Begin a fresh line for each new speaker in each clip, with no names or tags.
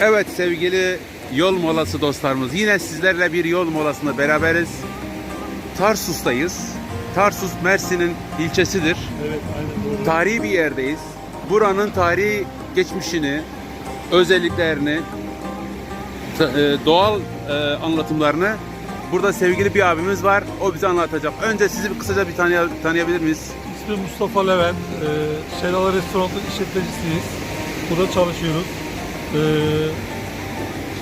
Evet sevgili yol molası dostlarımız yine sizlerle bir yol molasında beraberiz. Tarsus'tayız. Tarsus Mersin'in ilçesidir.
Evet aynen doğru.
Tarihi bir yerdeyiz. Buranın tarihi geçmişini, özelliklerini, e, doğal e, anlatımlarını burada sevgili bir abimiz var. O bize anlatacak. Önce sizi bir kısaca bir tanıya- tanıyabilir miyiz?
İsmim Mustafa Levent. Ee, Şelale Restoran'ın işletmecisiyiz. Burada çalışıyoruz. Ee,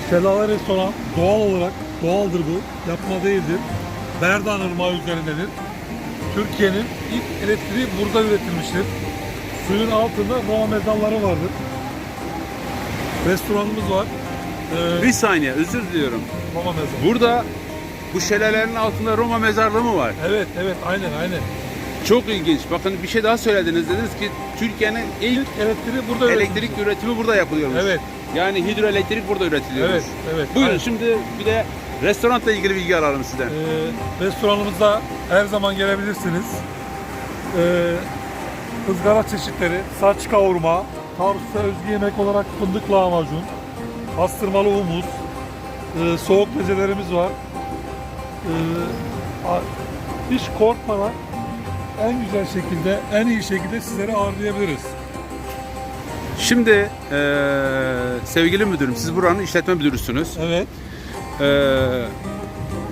Şelale Restoran doğal olarak doğaldır bu. Yapma değildir. Berdan Irmağı üzerindedir. Türkiye'nin ilk elektriği burada üretilmiştir. Suyun altında Roma mezarları vardır. Restoranımız var. Ee,
Bir saniye özür diliyorum.
Roma mezarı.
Burada bu şelalelerin altında Roma mezarlığı mı var?
Evet evet aynen aynen.
Çok ilginç. Bakın bir şey daha söylediniz. Dediniz ki Türkiye'nin ilk
elektriği burada
elektrik üretimi burada yapılıyormuş.
Evet.
Yani hidroelektrik burada üretiliyormuş.
Evet, evet.
Buyurun
aynen.
şimdi bir de restoranla ilgili bilgi alalım sizden.
Ee, restoranımızda her zaman gelebilirsiniz. Ee, ızgara çeşitleri, saç kavurma, Tarsus'a özgü yemek olarak fındık lahmacun, pastırmalı humus, e, soğuk mezelerimiz var. Ee, a- hiç korkmadan en güzel şekilde, en iyi şekilde sizlere ağırlayabiliriz.
Şimdi eee, sevgili müdürüm siz buranın işletme müdürüsünüz.
Evet.
Eee,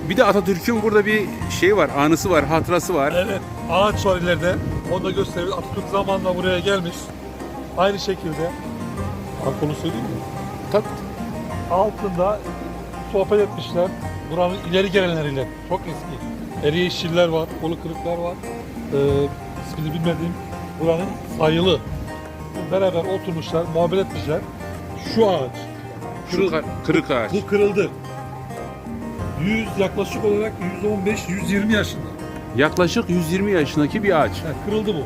bir de Atatürk'ün burada bir şey var, anısı var, hatırası var.
Evet. Ağaç var ileride. Onu da gösteriyor. Atatürk zamanında buraya gelmiş. Aynı şekilde. Balkonu söyleyeyim mi?
Tabii.
altında sohbet etmişler. Buranın ileri gelenleriyle. Çok eski. Eriye işçiler var, kolu kırıklar var. Ee, ismini bilmediğim buranın sayılı. Beraber oturmuşlar, muhabbet etmişler. Şu ağaç.
Şu kırık ağaç.
Bu kırıldı. 100 yaklaşık olarak 115-120 yaşında.
Yaklaşık 120 yaşındaki bir ağaç.
Yani kırıldı bu.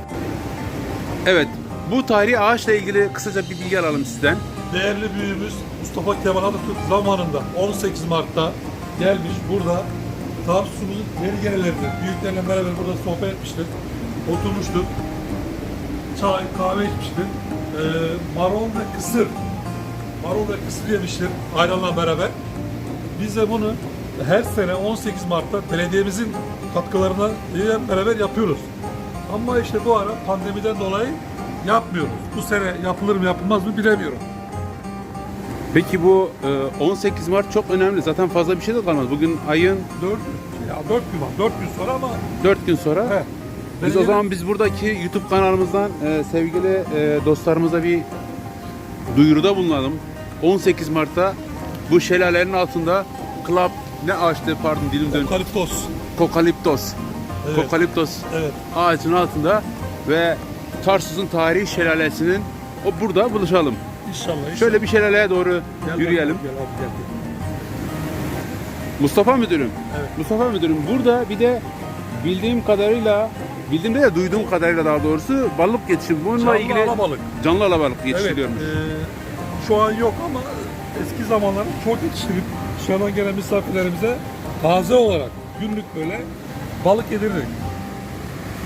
Evet. Bu tarihi ağaçla ilgili kısaca bir bilgi alalım sizden.
Değerli büyüğümüz Mustafa Kemal Atatürk zamanında 18 Mart'ta gelmiş burada Tarsus'un veri gerelerinde büyüklerle beraber burada sohbet etmiştir. Oturmuştur. Çay, kahve içmiştir. Ee, marul ve kısır. Marul ve kısır yemiştir ayranla beraber. Biz de bunu her sene 18 Mart'ta belediyemizin katkılarına ile beraber yapıyoruz. Ama işte bu ara pandemiden dolayı yapmıyoruz. Bu sene yapılır mı yapılmaz mı bilemiyorum.
Peki bu e, 18 Mart çok önemli. Zaten fazla bir şey de kalmaz. Bugün ayın
4 ya 4 gün var. 4 gün sonra ama
4 gün sonra.
he.
Biz o zaman biz buradaki YouTube kanalımızdan e, sevgili e, dostlarımıza bir duyuruda bulunalım. 18 Mart'ta bu şelalenin altında Club ne ağaçtı pardon dilim dön.
Okaliptos.
Kokaliptos.
Evet.
Kokaliptos
Evet.
ağacının altında ve Tarsus'un tarihi şelalesinin o burada buluşalım.
İnşallah. inşallah.
Şöyle bir şelaleye doğru
Gel
yürüyelim.
Gel abi gel.
Mustafa müdürüm.
Evet.
Mustafa müdürüm burada bir de bildiğim kadarıyla bildiğim de duyduğum kadarıyla daha doğrusu balık yetişimi bununla
Canlı
ilgili
alabalık.
canlı alabalık
Evet.
yetiştiriyormuş.
e, şu an yok ama eski zamanlarda çok yetiştirip dışarıdan gelen misafirlerimize taze olarak günlük böyle balık yedirdik.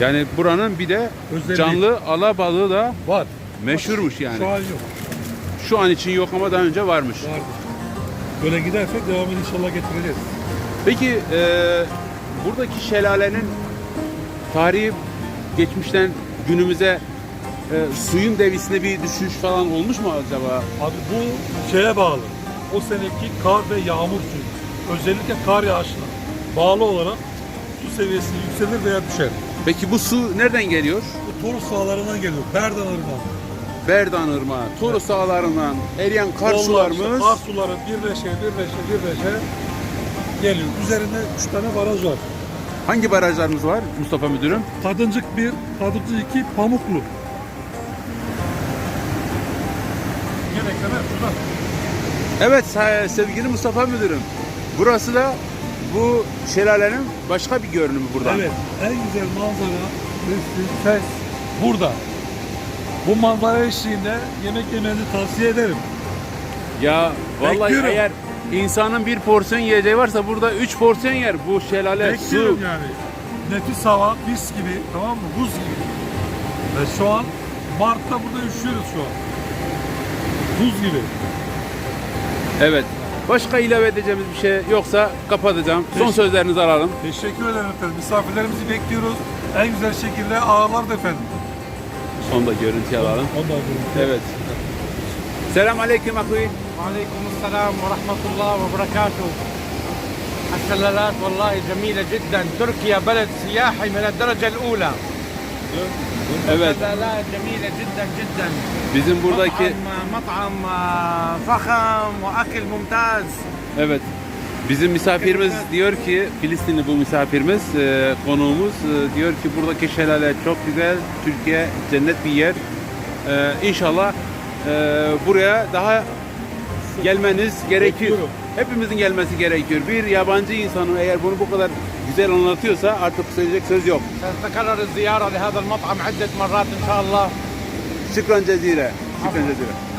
Yani buranın bir de
Özelliği.
canlı alabalığı da
Var.
meşhurmuş
Şu
yani.
an yok.
Şu an için yok ama daha önce varmış.
Vardır. Böyle gidersek devamını inşallah getireceğiz.
Peki e, buradaki şelalenin tarihi geçmişten günümüze e, suyun devisine bir düşüş falan olmuş mu acaba?
Abi bu şeye bağlı. O seneki kar ve yağmur suyu. Özellikle kar yağışına bağlı olarak su seviyesi yükselir veya düşer.
Peki bu su nereden geliyor?
Bu Torus sahalarından geliyor. Berdan Irmağı.
Berdan Irmağı, Toru sahalarından eriyen kar
Onlar
sularımız
işte Kar suları birleşe birleşe birleşe geliyor. Üzerinde 3 tane baraj var.
hangi barajlarımız var Mustafa müdürüm?
Kadıncık 1, Kadıncık 2, Pamuklu. Gel ekrana şuradan.
Evet sevgili Mustafa müdürüm. Burası da bu şelalenin başka bir görünümü burada.
Evet, en güzel manzara, üstü, ses burada. Bu manzara eşliğinde yemek yemenizi tavsiye ederim.
Ya vallahi
Bekliyorum.
eğer insanın bir porsiyon yiyeceği varsa burada 3 porsiyon yer. Bu şelale,
Bekliyorum
su.
yani. Nefis hava, mis gibi, tamam mı? Buz gibi. Ve şu an Mart'ta burada üşüyoruz şu an. Buz gibi.
Evet. Başka ilave edeceğimiz bir şey yoksa kapatacağım. Son
Teşekkür-
sözlerinizi alalım.
Teşekkür ederim efendim. Misafirlerimizi bekliyoruz. En güzel şekilde ağırlardı efendim.
Son da görüntü alalım.
Ondan sonra.
Evet. Selam aleyküm akhi.
وعليكم السلام ورحمة الله وبركاته الشلالات والله جميلة جدا تركيا بلد سياحي من الدرجة الأولى
Evet.
شلالات جميلة جدا جدا
Bizim buradaki
مطعم, مطعم آه، فخم وأكل ممتاز
evet bizim misafirimiz diyor ki Filistinli bu misafirimiz e, konuğumuz e, diyor ki buradaki şelale çok güzel Türkiye cennet bir yer E, İnşallah e, buraya daha gelmeniz gerekiyor
Bekliyorum.
hepimizin gelmesi gerekiyor bir yabancı insanın eğer bunu bu kadar güzel anlatıyorsa artık söyleyecek söz yok
سنتكرر الزيارة لهذا المطعم عدة مرات إن شاء الله
şükran cezire. Şükran cezire